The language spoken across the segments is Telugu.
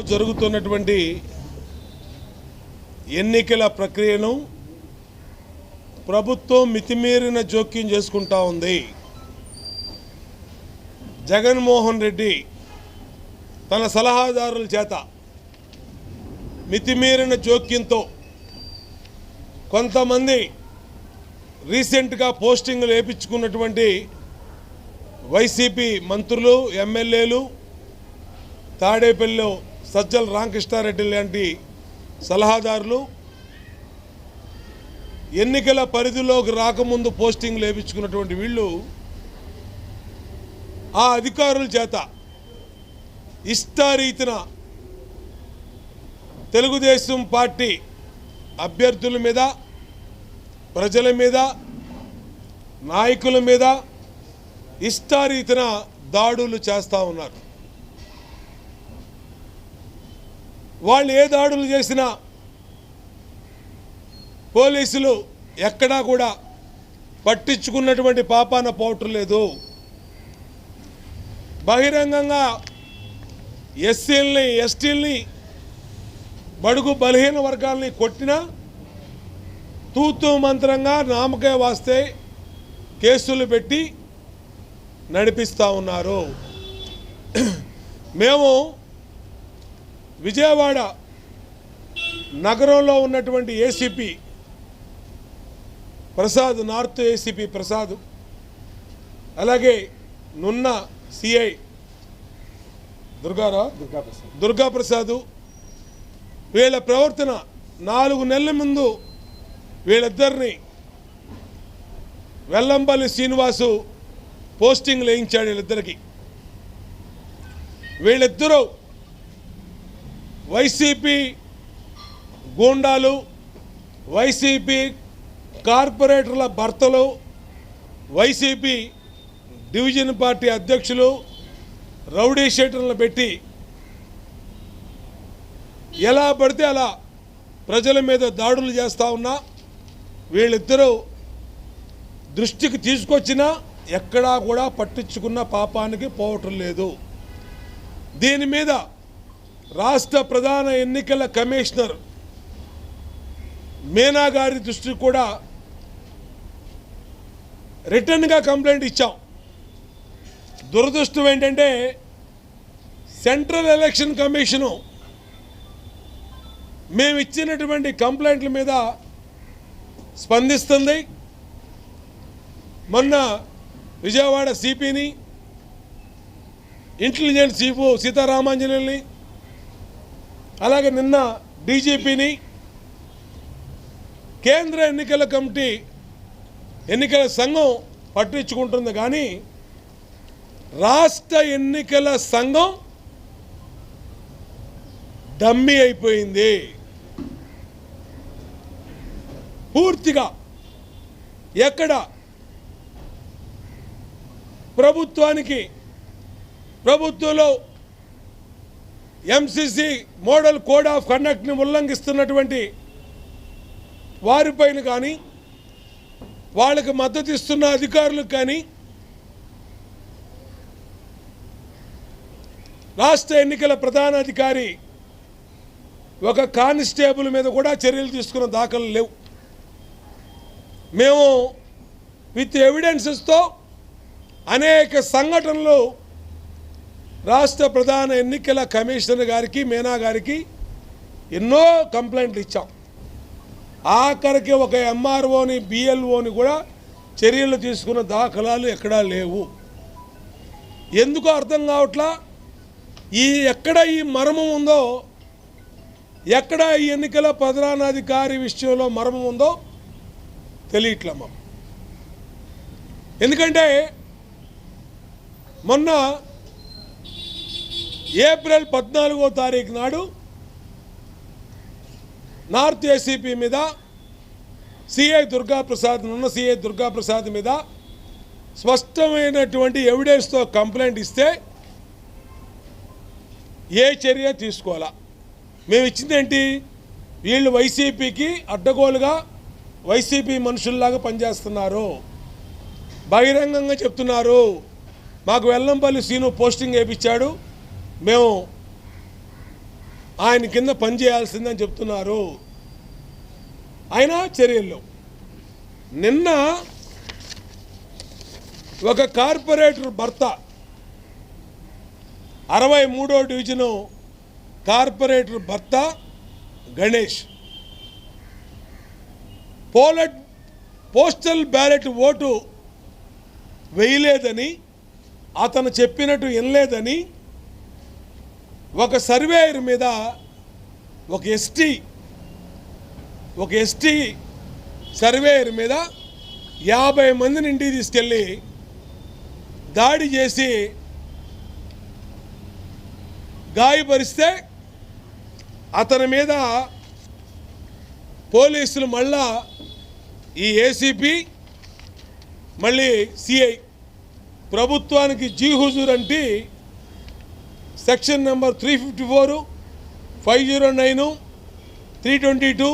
జరుగుతున్నటువంటి ఎన్నికల ప్రక్రియను ప్రభుత్వం మితిమీరిన జోక్యం చేసుకుంటా ఉంది. జగన్మోహన్ రెడ్డి తన సలహాదారుల చేత మితిమీరిన జోక్యంతో కొంతమంది రీసెంట్గా పోస్టింగ్లు వేయించుకున్నటువంటి వైసీపీ మంత్రులు ఎమ్మెల్యేలు తాడేపల్లిలో సజ్జల రామకృష్ణారెడ్డి లాంటి సలహాదారులు ఎన్నికల పరిధిలోకి రాకముందు పోస్టింగ్లు లేపించుకున్నటువంటి వీళ్ళు ఆ అధికారుల చేత ఇష్టారీతిన తెలుగుదేశం పార్టీ అభ్యర్థుల మీద ప్రజల మీద నాయకుల మీద ఇష్టారీతిన దాడులు చేస్తూ ఉన్నారు. వాళ్ళు ఏ దాడులు చేసినా పోలీసులు ఎక్కడా కూడా పట్టించుకున్నటువంటి పాపాన పోవటం లేదు. బహిరంగంగా ఎస్సీలని ఎస్టీల్ని బడుగు బలహీన వర్గాల్ని కొట్టినా తూతు మంత్రంగా నామకే వాస్తే కేసులు పెట్టి నడిపిస్తూ ఉన్నారు. మేము విజయవాడ నగరంలో ఉన్నటువంటి ACP Prasad north ACP Prasad అలాగే నున్న సిఐ దుర్గారావు దుర్గాప్రసాద్. వీళ్ళ ప్రవర్తన నాలుగు నెలల ముందు వీళ్ళిద్దరిని వెల్లంపల్లి శ్రీనివాసు పోస్టింగ్ వేయించాడు వీళ్ళిద్దరికి. వీళ్ళిద్దరూ వైసీపీ గూండాలు వైసీపీ కార్పొరేటర్ల భర్తలు వైసీపీ డివిజన్ పార్టీ అధ్యక్షులు రౌడీ షీటర్లను పెట్టి ఎలా పడితే అలా ప్రజల మీద దాడులు చేస్తూ ఉన్నా వీళ్ళిద్దరూ దృష్టికి తీసుకొచ్చినా ఎక్కడా కూడా పట్టించుకున్న పాపానికి పోవటం లేదు. దీని మీద రాష్ట్ర ప్రధాన ఎన్నికల కమిషనర్ మీనా గారి దృష్టికి కూడా రిటర్న్గా కంప్లైంట్ ఇచ్చాం. దురదృష్టం ఏంటంటే సెంట్రల్ ఎలక్షన్ కమిషను మేము ఇచ్చినటువంటి కంప్లైంట్ల మీద స్పందిస్తుంది. మొన్న విజయవాడ సిపిని ఇంటెలిజెన్స్ చీఫ్ సీతారామాంజనేయుల్ని అలాగే నిన్న డీజీపీని కేంద్ర ఎన్నికల కమిటీ ఎన్నికల సంఘం పట్టించుకుంటుంది కానీ రాష్ట్ర ఎన్నికల సంఘం డమ్మీ అయిపోయింది. పూర్తిగా ఎక్కడ? ప్రభుత్వానికి ప్రభుత్వంలో ఎంసీసీ మోడల్ కోడ్ ఆఫ్ కండక్ట్ని ఉల్లంఘిస్తున్నటువంటి వారిపైన కానీ వాళ్ళకి మద్దతు ఇస్తున్న అధికారులకు కానీ రాష్ట్ర ఎన్నికల ప్రధాన అధికారి ఒక కానిస్టేబుల్ మీద కూడా చర్యలు తీసుకున్న దాఖలు లేవు. మేము విత్ ఎవిడెన్సెస్తో అనేక సంఘటనలు రాష్ట్ర ప్రధాన ఎన్నికల కమిషనర్ గారికి మీనా గారికి ఎన్నో కంప్లైంట్లు ఇచ్చాం. ఆఖరికి ఒక ఎంఆర్ఓని బిఎల్ఓని కూడా చర్యలు తీసుకున్న దాఖలాలు ఎక్కడా లేవు. ఎందుకు అర్థం కావట్లా? ఈ ఎక్కడ ఈ మర్మం ఉందో ఎక్కడ ఈ ఎన్నికల ప్రధానాధికారి విషయంలో మర్మం ఉందో తెలియట్లే ఎందుకంటే మొన్న ఏప్రిల్ పద్నాలుగో తారీఖు నాడు నార్త్ ఏసీపీ మీద సిఐ దుర్గాప్రసాద్ ఉన్న సిఐ దుర్గాప్రసాద్ మీద స్పష్టమైనటువంటి ఎవిడెన్స్తో కంప్లైంట్ ఇస్తే ఏ చర్య తీసుకోవాలా? మేము ఇచ్చింది ఏంటి? వీళ్ళు వైసీపీకి అడ్డగోలుగా వైసీపీ మనుషుల్లాగా పనిచేస్తున్నారు. బహిరంగంగా చెప్తున్నారు. మాకు వెల్లంపల్లి సీను పోస్టింగ్ వేయించాడు మేము ఆయన కింద పనిచేయాల్సిందని చెప్తున్నారు. ఆయన చర్యల్లో. నిన్న ఒక కార్పొరేటర్ భర్త అరవై మూడో డివిజను కార్పొరేటర్ భర్త గణేష్ పోలట్ పోస్టల్ బ్యాలెట్ ఓటు వేయలేదని అతను చెప్పినట్టు వినలేదని ఒక సర్వేయర్ మీద ఒక ఎస్టీ ఒక ఎస్టీ సర్వేయర్ మీద యాభై మందిని ఇంటికి తీసుకెళ్ళి దాడి చేసి గాయపరిస్తే అతని మీద పోలీసులు మళ్ళా ఈ ఏసీపీ మళ్ళీ సిఐ ప్రభుత్వానికి జీ హుజూర్ అంటే section number three fifty four five zero nine three twenty two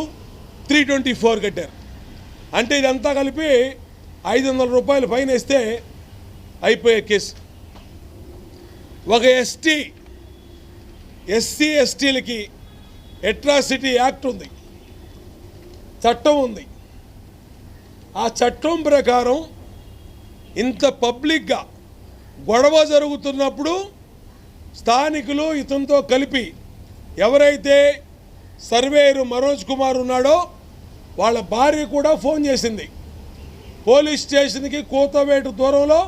three twenty four కట్టారు. అంటే ఇదంతా కలిపి ఐదు వందల రూపాయలు ఫైన్ వేస్తే అయిపోయే కేసు. ఒక ఎస్టీ ఎస్సీ ఎస్టీలకి ఎట్రాసిటీ యాక్ట్ ఉంది. చట్టం ఉంది. ఆ చట్టం ప్రకారం ఇంత పబ్లిక్గా గొడవ జరుగుతున్నప్పుడు స్థానికులు ఇతనితో కలిపి ఎవరైతే సర్వేయరు మనోజ్ కుమార్ ఉన్నాడో వాళ్ళ భార్య కూడా ఫోన్ చేసింది. పోలీస్ స్టేషన్కి కూతవేటు దూరంలో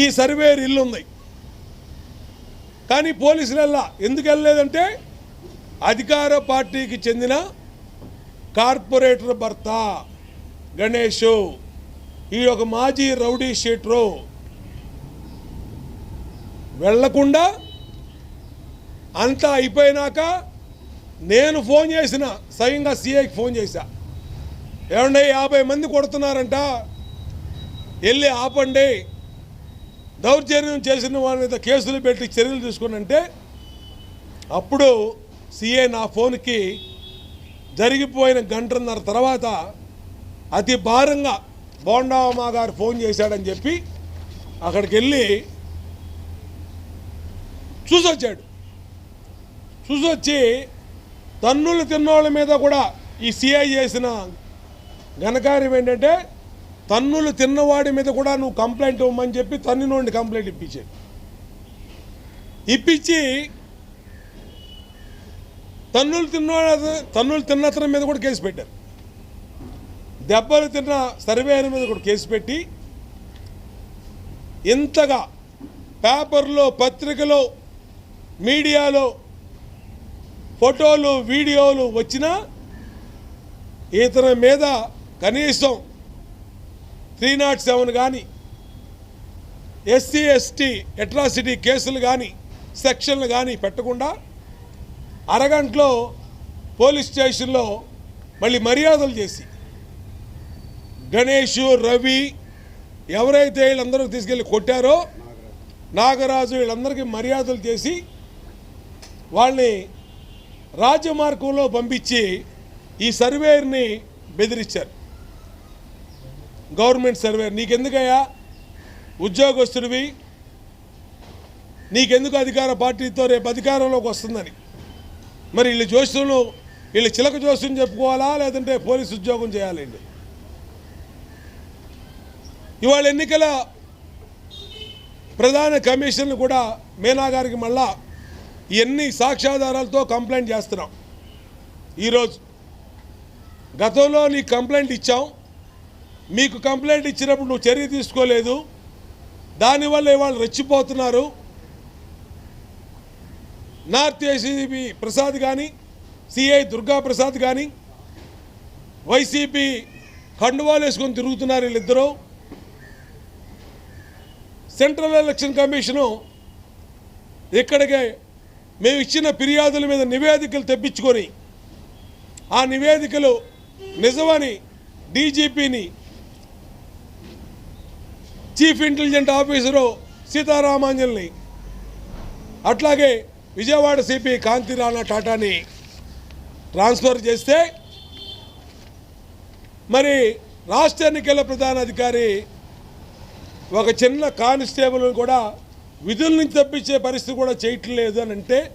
ఈ సర్వేయర్ ఇల్లు ఉంది కానీ పోలీసులు వెళ్ళా ఎందుకు వెళ్ళలేదంటే అధికార పార్టీకి చెందిన కార్పొరేటర్ భర్త గణేష్. ఈ ఒక మాజీ రౌడీ షీట్రో వెళ్ళకుండా అంతా అయిపోయినాక నేను ఫోన్ చేసిన స్వయంగా సీఐకి ఫోన్ చేశా. ఏమండి యాభై మంది కొడుతున్నారంట. వెళ్ళి ఆపండి. దౌర్జన్యం చేసిన వారి మీద కేసులు పెట్టి చర్యలు తీసుకున్నంటే అప్పుడు సీఏ నా ఫోన్కి జరిగిపోయిన గంటన్నర తర్వాత అతి భారంగా బోండావమ్మ గారు ఫోన్ చేశాడని చెప్పి అక్కడికి వెళ్ళి చూసొచ్చాడు చూసొచ్చి తన్నులు తిన్నోళ్ళ మీద కూడా ఈ సిఐ చేసిన ఘనకార్యం ఏంటంటే తన్నులు తిన్నవాడి మీద కూడా నువ్వు కంప్లైంట్ ఇవ్వమని చెప్పి తన్నినోడిని కంప్లైంట్ ఇప్పించాడు. ఇప్పించి తన్నులు తిన్నవాడు తన్నులు తిన్నతనం మీద కూడా కేసు పెట్టారు. దెబ్బలు తిన్న సర్వేయర్ మీద కూడా కేసు పెట్టి ఇంతగా పేపర్లో పత్రికలో మీడియాలో ఫోటోలు వీడియోలు వచ్చినా ఇతని మీద కనీసం త్రీ నాట్ సెవెన్ కానీ ఎస్సీ ఎస్టీ అట్రాసిటీ కేసులు కానీ సెక్షన్లు కానీ పెట్టకుండా అరగంటలో పోలీస్ స్టేషన్లో మళ్ళీ మర్యాదలు చేసి గణేష్ రవి ఎవరైతే వీళ్ళందరూ తీసుకెళ్ళి కొట్టారో నాగరాజు వీళ్ళందరికీ మర్యాదలు చేసి వాళ్ళని రాజమార్గంలో పంపించి ఈ సర్వేయర్ని బెదిరించారు. గవర్నమెంట్ సర్వేయర్ నీకెందుకయ్యా? ఉద్యోగస్తుడివి. నీకెందుకు అధికార పార్టీతో రేపు అధికారంలోకి వస్తుందని? మరి వీళ్ళు జోస్యంలో వీళ్ళు చిలక జోస్యం చెప్పుకోవాలా? లేదంటే పోలీస్ ఉద్యోగం చేయాలండి ఇవాళ ఎన్నికల ప్రధాన కమిషన్లు కూడా మీనా గారికి మళ్ళా ఇవన్నీ సాక్ష్యాధారాలతో కంప్లైంట్ చేస్తున్నాం? ఈరోజు గతంలో నీకు కంప్లైంట్ ఇచ్చాం. మీకు కంప్లైంట్ ఇచ్చినప్పుడు నువ్వు చర్య తీసుకోలేదు. దానివల్ల ఇవాళ రెచ్చిపోతున్నారు. నార్త్ ఏసీబీ ప్రసాద్ కానీ సిఐ దుర్గా ప్రసాద్ కానీ వైసీపీ కండువాలు వేసుకొని తిరుగుతున్నారు వీళ్ళిద్దరూ. సెంట్రల్ ఎలక్షన్ కమిషను ఇక్కడికే మేము ఇచ్చిన ఫిర్యాదుల మీద నివేదికలు తెప్పించుకొని ఆ నివేదికలు నిజమని డీజీపీని చీఫ్ ఇంటెలిజెంట్ ఆఫీసరు సీతారామాంజల్ని అట్లాగే విజయవాడ సిపి కాంతి రాణా టాటాని ట్రాన్స్ఫర్ చేస్తే మరి రాష్ట్ర ఎన్నికల ప్రధాన అధికారి ఒక చిన్న కానిస్టేబుల్ కూడా విధుల నుంచి తప్పించే పరిస్థితి కూడా చేయటం లేదు అని అంటే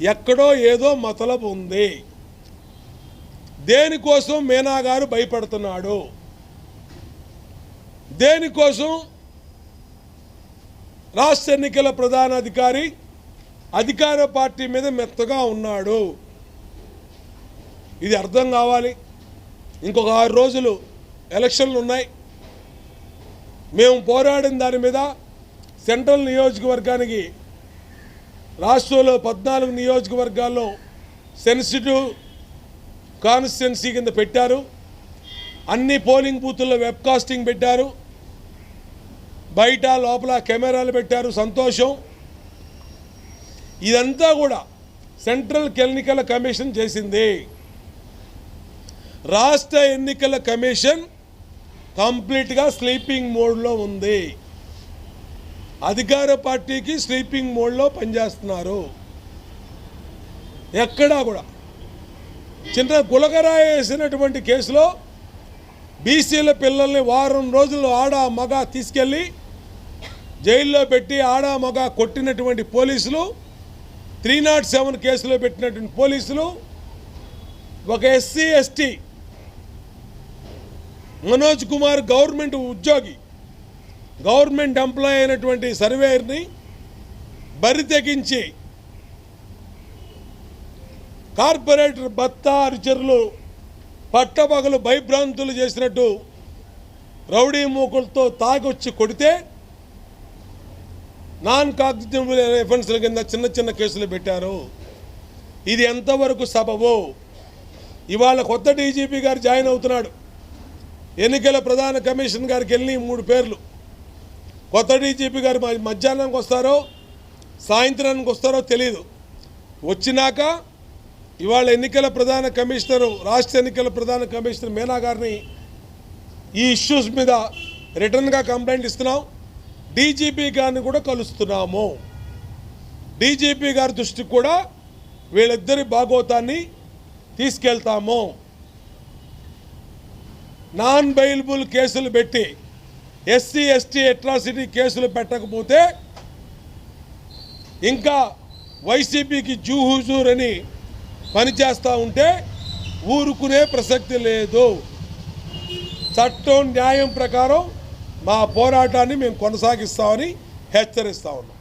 ఎక్కడో ఏదో మతలబు ఉంది. దేనికోసం మీనా గారు భయపడుతున్నాడు? దేనికోసం రాష్ట్ర ఎన్నికల ప్రధాన అధికారి అధికార పార్టీ మీద మెత్తగా ఉన్నాడు? ఇది అర్థం కావాలి. ఇంకొక ఆరు రోజులు ఎలక్షన్లు ఉన్నాయి. మేము పోరాడిన దాని మీద సెంట్రల్ నియోజకవర్గానికి రాష్ట్రంలో పద్నాలుగు నియోజకవర్గాల్లో సెన్సిటివ్ కాన్స్టిట్యున్సీ కింద పెట్టారు. అన్ని పోలింగ్ బూతుల్లో వెబ్కాస్టింగ్ పెట్టారు. బయట లోపల కెమెరాలు పెట్టారు. సంతోషం. ఇదంతా కూడా సెంట్రల్ ఎన్నికల కమిషన్ చేసింది. రాష్ట్ర ఎన్నికల కమిషన్ కంప్లీట్గా స్లీపింగ్ మోడ్లో ఉంది. అధికార పార్టీకి స్లీపింగ్ మోడ్లో పనిచేస్తున్నారు. ఎక్కడా కూడా. చిన్న గులకరాయి వేసినటువంటి కేసులో బీసీల పిల్లల్ని వారం రోజులు ఆడ మగ తీసుకెళ్ళి జైల్లో పెట్టి ఆడ మగ కొట్టినటువంటి పోలీసులు త్రీ నాట్ సెవెన్ కేసులో పెట్టినటువంటి పోలీసులు ఒక SC ST Manoj Kumar government ఉద్యోగి గవర్నమెంట్ ఎంప్లాయ్ అయినటువంటి సర్వేయర్ని బరి తెగించి కార్పొరేటర్ బత్తా అనుచరులు పట్టపగలు భయభ్రాంతులు చేసినట్టు రౌడీ మూకులతో తాగొచ్చి కొడితే నాన్ కాగ్నిటివ్ ఎఫెన్స్ల కింద చిన్న చిన్న కేసులు పెట్టారు. ఇది ఎంతవరకు సబబో? ఇవాళ కొత్త డీజీపీ గారు జాయిన్ అవుతున్నాడు. ఎన్నికల ప్రధాన కమిషన్ గారికి వెళ్ళి మూడు పేర్లు. కొత్త డీజీపీ గారు మధ్యాహ్నానికి వస్తారో సాయంత్రానికి వస్తారో తెలియదు వచ్చినాక ఇవాళ ఎన్నికల ప్రధాన కమిషనరు రాష్ట్ర ఎన్నికల ప్రధాన కమిషనర్ మీనా గారిని ఈ ఇష్యూస్ మీద రిటర్న్గా కంప్లైంట్ ఇస్తున్నాం. డీజీపీ గారిని కూడా కలుస్తున్నాము. డీజీపీ గారి దృష్టికి కూడా వీళ్ళిద్దరి భాగోతాన్ని తీసుకెళ్తాము. నాన్ బెయిలబుల్ కేసులు పెట్టి ఎస్సీ ఎస్టీ అట్రాసిటీ కేసులు పెట్టకపోతే ఇంకా వైసీపీకి జూహుజూర్ అని పనిచేస్తూ ఉంటే ఊరుకునే ప్రసక్తి లేదు. చట్టం న్యాయం ప్రకారం మా పోరాటాన్ని మేము కొనసాగిస్తామని హెచ్చరిస్తా ఉన్నాం.